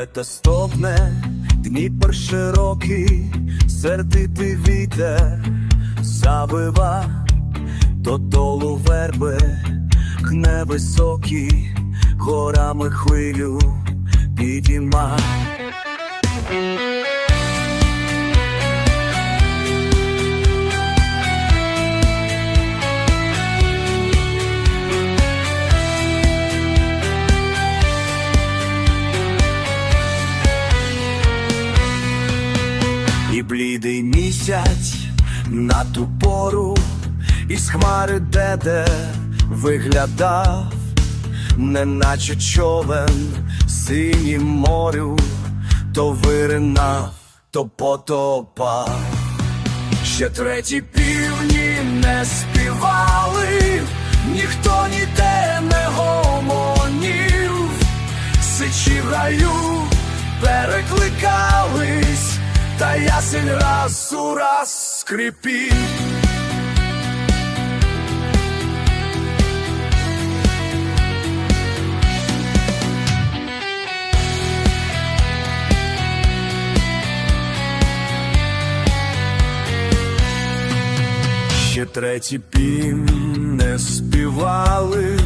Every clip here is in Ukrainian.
Лєвета стопне, Дніпр широкий, сердитий вітер завива, додолу верби, гне високі, горами хвилю підійма. Блідий місяць на ту пору із хмари деде виглядав, неначе човен синім морю, то виринав, то потопав. Ще треті півні не співали, ніхто ніде не гомонів, сичі в гаю перекликались, та раз у раз скрипів. Ще треті пім не співали,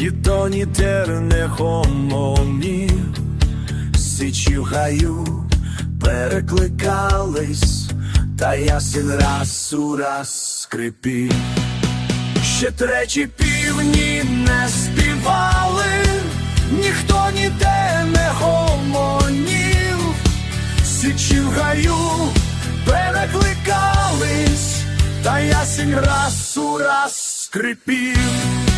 і то ніде не гомонів, сичі в перекликались, та ясен раз у раз скрипів. Ще треті півні не співали, ніхто ніде не гомонів, сичі в гаю перекликались, та ясень раз у раз скрипів.